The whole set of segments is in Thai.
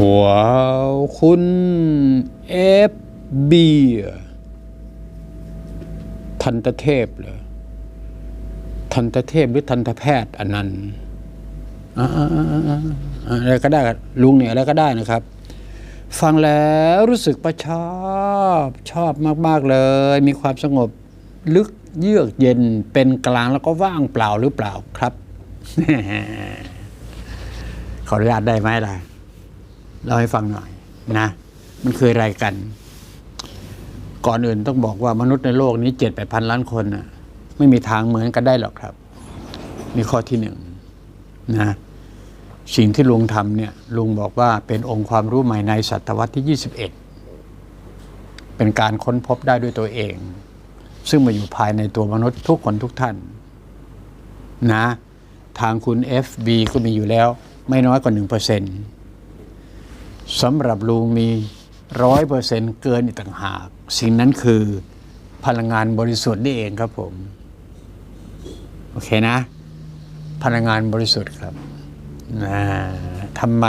ว้าวคุณเอฟเบียทันตเทพเหรอทันตเทพหรือทันตแพทย์อันนั้นต์อะไรก็ได้ลุงเนี่ยอะไรก็ได้นะครับ ฟังแล้วรู้สึกประชอบชอบมาก ๆ เลย มีความสงบลึกเยือกเย็นเป็นกลางแล้วก็ว่างเปล่าหรือเปล่าครับขออนุญาตได้ไหมล่ะ เล่าให้ฟังหน่อยนะ มันคืออะไรกัน ก่อนอื่นต้องบอกว่ามนุษย์ในโลกนี้เจ็ดแปดพันล้านคนน่ะไม่มีทางเหมือนกันได้หรอกครับ มีข้อที่หนึ่งนะสิ่งที่ลุงทำเนี่ยลุงบอกว่าเป็นองค์ความรู้ใหม่ในศตวรรษที่ 21 เป็นการค้นพบได้ด้วยตัวเอง ซึ่งมาอยู่ภายในตัวมนุษย์ทุกคนทุกท่าน นะ ทางคุณ FB ก็มีอยู่แล้วไม่น้อยกว่า 1% สำหรับลุงมีร้อยเปอร์เซ็นเกินอีกต่างหาก สิ่งนั้นคือพลังงานบริสุทธิ์นี่เองครับผม โอเคนะ พลังงานบริสุทธิ์ครับทำไม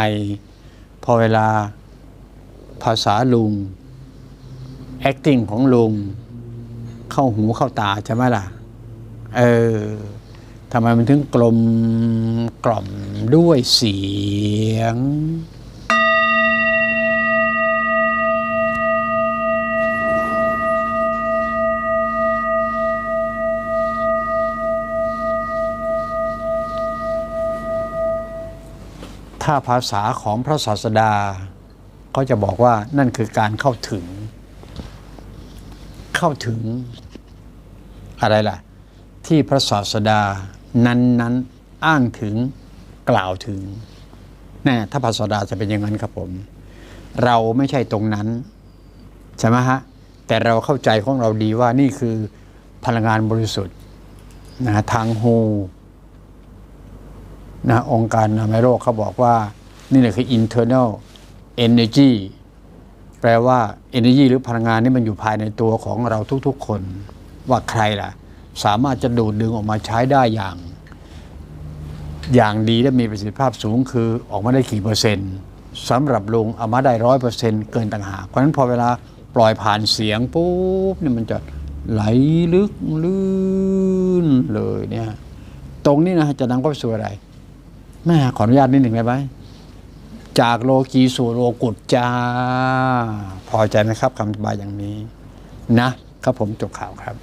พอเวลาภาษาลุง acting ของลุง เข้าหูเข้าตาใช่ไหมล่ะ เออทำไมมันถึงกลมกล่อมด้วยเสียง ถ้าภาษาของพระศาสดาก็จะบอกว่านั่นคือการเข้าถึง เข้าถึงอะไรล่ะ ที่พระศาสดานั้นนั้นๆอ้างถึงกล่าวถึงแน่ถ้าพระศาสดาจะเป็นอย่างนั้นครับผม เราไม่ใช่ตรงนั้นใช่ไหมฮะแต่เราเข้าใจของเราดีว่านี่คือพลังงานบริสุทธิ์นะทางโฮ นะองค์การอนามัยโลกเขาบอกว่า นี่แหละคือ internal energy แปลว่า energy หรือพลังงานนี่มันอยู่ภายในตัวของเราทุกๆ คนว่าใครล่ะ สามารถจะดูดดึงออกมาใช้ได้อย่าง อย่างดีและมีประสิทธิภาพสูงคือออกมาได้กี่เปอร์เซ็นต์สำหรับลุงเอามาได้ร้อยเปอร์เซ็นต์เกินต่างหากเพราะฉะนั้นพอเวลาปล่อยผ่านเสียงปุ๊บเนี่ยมันจะไหลลึกลื่นเลยเนี่ย ตรงนี้นะจะนำเข้าไปสู่อะไร แม่ขออนุญาตนิดหนึ่งได้ไหมจากโลกีสู่โลกุตจ้า พอใจไหมครับคำอธิบายอย่างนี้ นะครับผมจบข่าวครับ